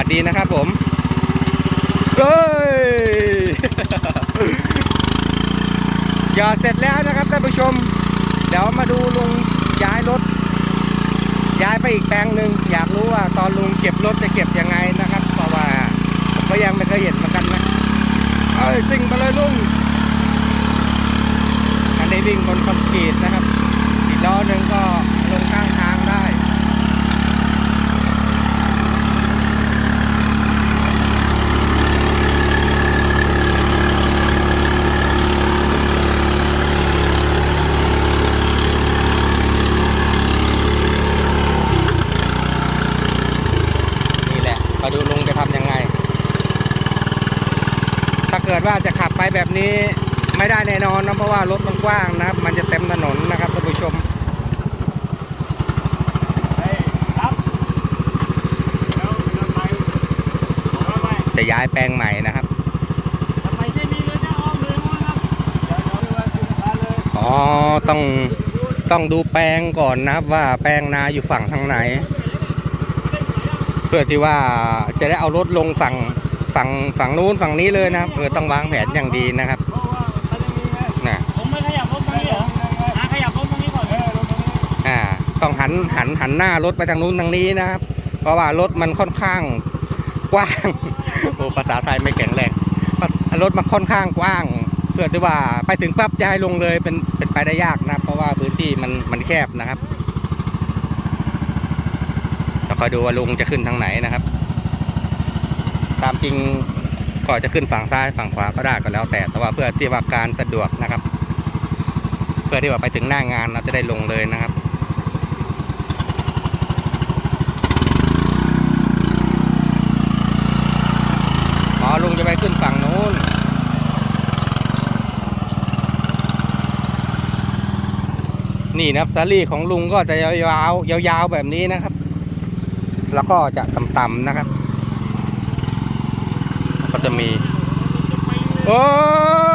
วัสดีนะครับผมเฮ้ยหยอดเสร็จแล้วนะครับท่านผู้ชม เดี๋ยวมาดูลุงย้ายรถ ย้ายไปอีกแปลงหนึ่งอยากรู้ว่าตอนลุงเก็บรถจะเก็บยังไงนะครับ เพราะว่าผมก็ยังไม่เคยเห็นเหมือนกันนะ เอ้ยสิ่งไปเลยลุง อันนี้วิ่งบนคอนกรีตนะครับ อีกล้อหนึ่งก็ลงข้างทางได้ นี่แหละมาดูลุงจะทำยังไง ถ้าเกิดว่าจะขับไปแบบนี้ไม่ได้แน่นอนนะเพราะว่ารถมันกว้างนะครับ มันจะเต็มถนนนะครับท่านผู้ชมครับแล้วทำไมทำไมจะย้ายแปลงใหม่นะครับทำไมที่นี่เลยนะอ้อมเลยมั้งครับเดี๋ยวเดี๋ยวไปคุณพาเลยอ๋อต้องต้องดูแปลงก่อนนะครับว่าแปลงนาอยู่ฝั่งทางไหน เพื่อที่ว่าจะได้เอารถลงฝั่ง ฝั่งฝั่งนู้นฝั่งนี้เลยนะครับเออต้องวางแผนอย่างดีนะครับนะผมไม่ขยับรถตรงนี้เหรออะขยับรถตรงนี้ก่อนเออรถตรงนี้อ่าต้องหันหันหันหน้ารถไปทางนู้นทางนี้นะครับ เพราะว่ารถมันค่อนข้างกว้างโอ้ภาษาไทยไม่แข็งแรงรถมันค่อนข้างกว้าง เพื่อที่ว่าไปถึงปั๊บจะให้ลงเลยเป็นเป็นไปได้ยากนะเพราะว่าพื้นที่มันมันแคบนะครับเราคอยดูว่าลุงจะขึ้นทางไหนนะครับ ตามจริงก็จะขึ้นฝั่งซ้ายฝั่งขวาก็ได้ก็แล้ว แต่แต่ว่าเพื่อที่ว่าการสะดวกนะครับ เพื่อที่ว่าไปถึงหน้างานเราจะได้ลงเลยนะครับอ๋อลุงจะไปขึ้นฝั่งนู้นนี่นะครับสาลี่ของลุงก็จะยาวๆยาวๆแบบนี้นะครับ แล้วก็จะต่ำๆนะครับ ก็จะมี โอ้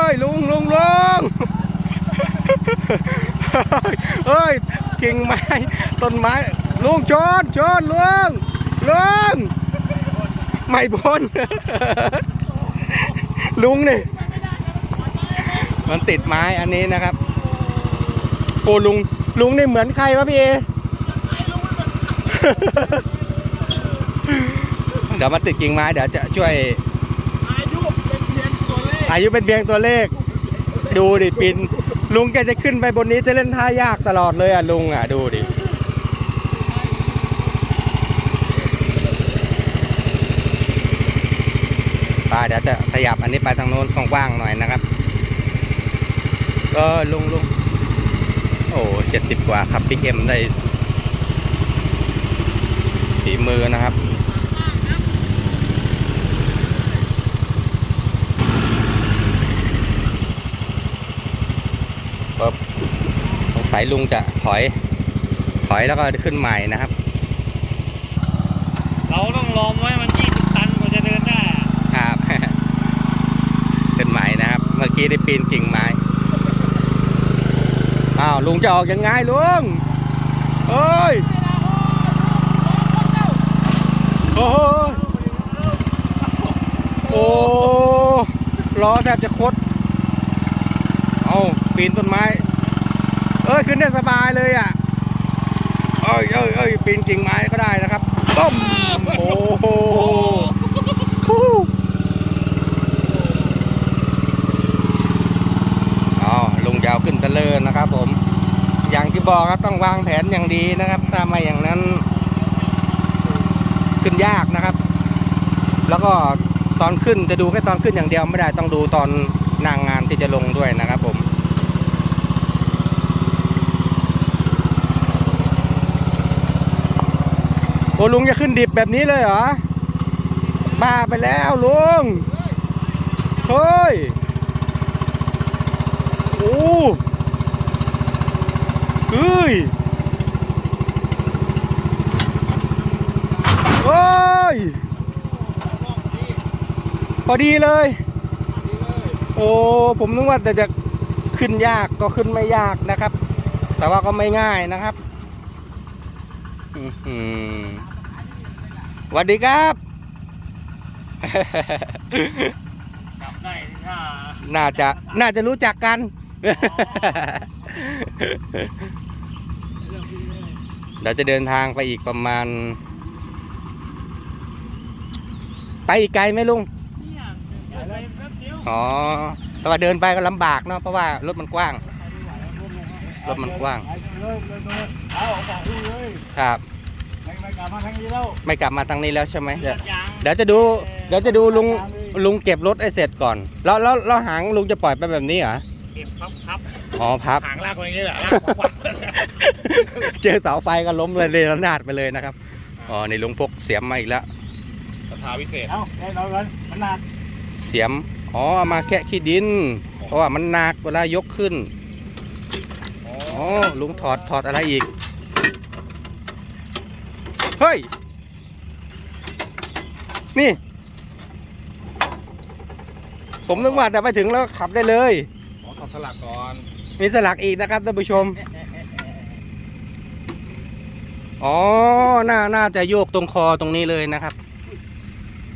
ย ลุงลุงลุงเฮ้ยกิ่งไม้ต้นไม้ลุงชนชนลุงลุงไม่พ้นลุงนี่มันติดไม้อันนี้นะครับโอ้ลุงลุงนี่เหมือนใครวะพี่เอเดี๋ยวมาติดกิ่งไม้เดี๋ยวจะช่วย อายุเป็นเพียงตัวเลข อายุเป็นเพียงตัวเลข ดูดิปินลุงแกจะขึ้นไปบนนี้จะเล่นท่ายากตลอดเลยอะลุงอะดูดิไปเดี๋ยวจะขยับอันนี้ไปทางโน้นกว้างๆหน่อยนะครับเออลุงลุงโอ้เจ็ดสิบกว่าขับปิกเอ็มได้ฝีมือนะครับ สงสัยลุงจะถอย ถอยแล้วก็ขึ้นใหม่นะครับ เราต้องรอไว้มัน20ตันกว่าจะเดินได้อะครับขึ้นใหม่นะครับ เมื่อกี้ได้ปีนกิ่งไม้อ้าวลุงจะออกยังไงลุงเอ้ยโอ้โหโอ้ล้อแทบจะคดเอาปีนต้นไม้เอ้ยขึ้นได้สบายเลยอะเอ้ยเอ้ยเอ้ยปีนกิ่งไม้ก็ได้นะครับต้มโอ้โหฮู้เอาลุงจะเอาขึ้นตะเลินนะครับ ผม อย่างที่บอกครับต้องวางแผนอย่างดีนะครับถ้าไม่อย่างนั้น ขึ้นยากนะครับ แล้วก็ตอนขึ้นจะดูแค่ตอนขึ้นอย่างเดียวไม่ได้ต้องดูตอนนางงานที่จะลงด้วยนะครับผม โอ้ลุงจะขึ้นดิบแบบนี้เลยเหรอ บ้าไปแล้วลุง เฮ้ย โอ้เฮ้ยเฮ้ย พอดีเลย โอ้ ผมนึกว่าแต่จะขึ้นยากก็ขึ้นไม่ยากนะครับ แต่ว่าก็ไม่ง่ายนะครับ สวัสดีครับจับได้ถ้าน่าจะน่าจะรู้จักกันเดี๋ยวจะเดินทางไปอีกประมาณ ไปอีกไกลไหมลุง เนี่ยเดี๋ยวไปแป๊บเดียวอ๋อ แต่ว่าเดินไปก็ลำบากเนาะ เพราะว่ารถมันกว้าง รถมันกว้างไปเลยเลยเลยเอาออกจากดูเลยครับ ไม่ไม่กลับมาทางนี้แล้ว ไม่กลับมาทางนี้แล้วใช่ไหมเดี๋ยวยางเดี๋ยวจะดู เดี๋ยวจะดูลุงลุงเก็บรถให้เสร็จก่อน แล้วแล้วแล้วหางลุงจะปล่อยไปแบบนี้เหรอเก็บพับพับอ๋อพับหางลากไปอย่างนี้แหละลากขวาเจอเสาไฟก็ล้มเลยเลยระนาดไปเลยนะครับอ๋อนี่ลุงพกเสียมมาอีกแล้วสถาวิเศษเอาแน่นอนกันมันหนักเสียมอ๋อเอามาแคะขี้ดิน เพราะว่ามันหนักเวลายกขึ้นอ๋อลุงถอดถอดอะไรอีก เฮ้ย นี่ ผมนึกว่าแต่ไปถึงแล้วขับได้เลย ขอถอดสลักก่อน มีสลักอีกนะครับท่านผู้ชม อ๋อ น่า น่าจะโยกตรงคอตรงนี้เลยนะครับ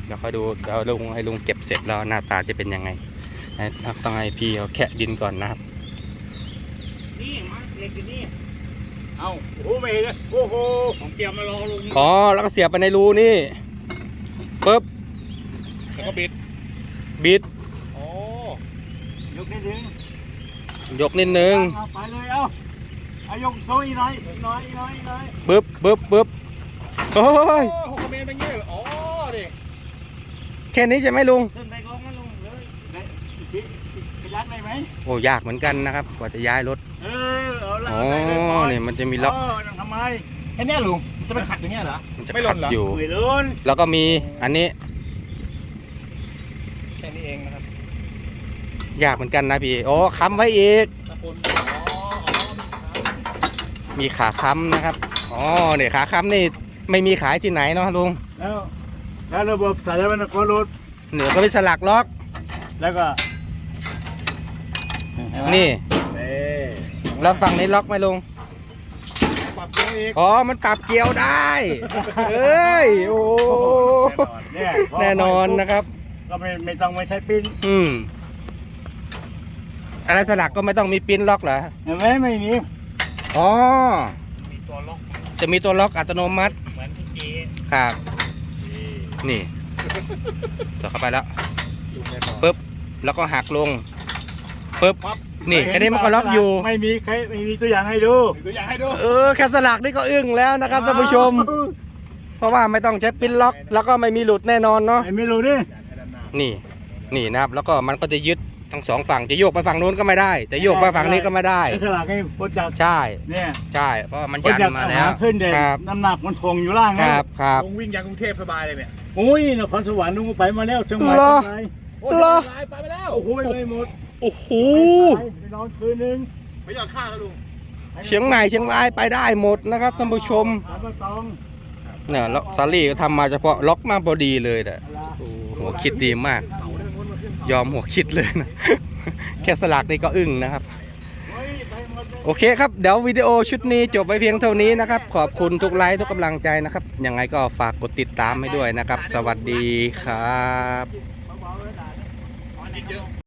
เดี๋ยวคอยดู เดี๋ยวลุงให้ลุงเก็บเสร็จแล้วหน้าตาจะเป็นยังไงให้ต้องให้พี่เขาแคะดินก่อนนะครับ นี่มาเล็กอยู่นี่ เอาโอ้โหไม่เห็นเลยโอ้โหผมเตรียมมารอลุงอ๋อแล้วก็เสียบไปในรูนี่ปึ๊บแล้วก็บิดบิดโอ้ยกนิดนึงยกนิดนึงเอาไปเลยเอาเอายกโซ่อีกหน่อยอีกหน่อยอีกหน่อยอีกหน่อยปึ๊บปึ๊บปึ๊บโอ้ยโอ้หกเมตรเป็นงี้อ๋อดิแค่นี้ใช่ไหมลุงขึ้นไปกองมาลุงเลยไปยัดได้ไหมโอ้ยากเหมือนกันนะครับกว่าจะย้ายรถเออ เอาละอ๋อได้เลยปล่อยเนี่ยมันจะมีล็อกเออทำไมแค่เนี้ยลุงจะไปขัดอย่างเงี้ยเหรอมันจะไม่หล่ขันดเหรออยู่ ไม่ล้นแล้วก็มีอันนี้แค่นี้เองนะครับยากเหมือนกันนะพี่โอ้ค้ำไว้อีกตะปูนอ๋ออ๋อมีขาค้ำนะครับอ๋อเนี่ยขาค้ำนี่ไม่มีขายที่ไหนเนาะลุงแล้วแล้วระบบสายมันก็รถเหนือก็มีสลักล็อก แล้วก็ นี่เอ๊ะ แล้วฝั่งนี้ล็อกไหมลุงปรับเกียร์อีกอ๋อมันปรับเกียวได้เอ้ยโอ้เนี่ยแน่นอนนะครับ ก็ไม่ไม่ต้องไม่ใช้ปิ้นอืมอะไรสลักก็ไม่ต้องมีปิ้นล็อกเหรอเห็นไหมไม่มีอ๋อมีตัวล็อกจะมีตัวล็อกอัตโนมัติเหมือนที่เจ๊ครับนี่ต่อเข้าไปแล้วลุงแน่นอนปึ๊บแล้วก็หักลงปึ๊บ นี่แค่นี้มันก็ล็อกอยู่ ไม่มีใครไม่มีตัวอย่างให้ดูตัวอย่างให้ดูเออแค่สลักนี่ก็อึ้งแล้วนะครับท่านผู้ชม เพราะว่าไม่ต้องใช้ปิ้นล็อก แล้วก็ไม่มีหลุดแน่นอนเนาะไอ้ไม่รู้นี่นี่นี่นะครับ แล้วก็มันก็จะยึดทั้งสองฝั่งจะโยกไปฝั่งนู้นก็ไม่ได้จะโยกไปฝั่งนี้ก็ไม่ได้ไอ้ฉลากให้พ้นจากใช่เนี่ยใช่เพราะว่ามันพ้นยันจากมาอาแล้หาวรขึ้นเด่นครับน้ำหนักมันทวงอยู่ล่างคนะรับครับลุงวิ่งจากกรุงเทพสบายเลยเนี่ยโอ้ยนครสวรรค์ลุงก็ไปมาแล้วจังหวัดเหรอไปโอ้เหรอสบายไปไปแล้วโอ้โหไม่หมด โอ้โหไปนอนคืนนึงไปหยอดข้าวแล้วลุงเชียงใหม่เชียงรายไปได้หมดนะครับท่านผู้ชมเนี่ยล็อกซารี่ก็ทำมาเฉพาะล็อกมาพอดีเลยแต่ะหัวคิดดีมาก ยอมหัวคิดเลยนะ แค่สลักนี่ก็อึ้งนะครับ โอเคครับ เดี๋ยววิดีโอชุดนี้จบไปเพียงเท่านี้นะครับ ขอบคุณทุกไลค์ทุกกำลังใจนะครับ ยังไงก็ฝากกดติดตามให้ด้วยนะครับ สวัสดีครับ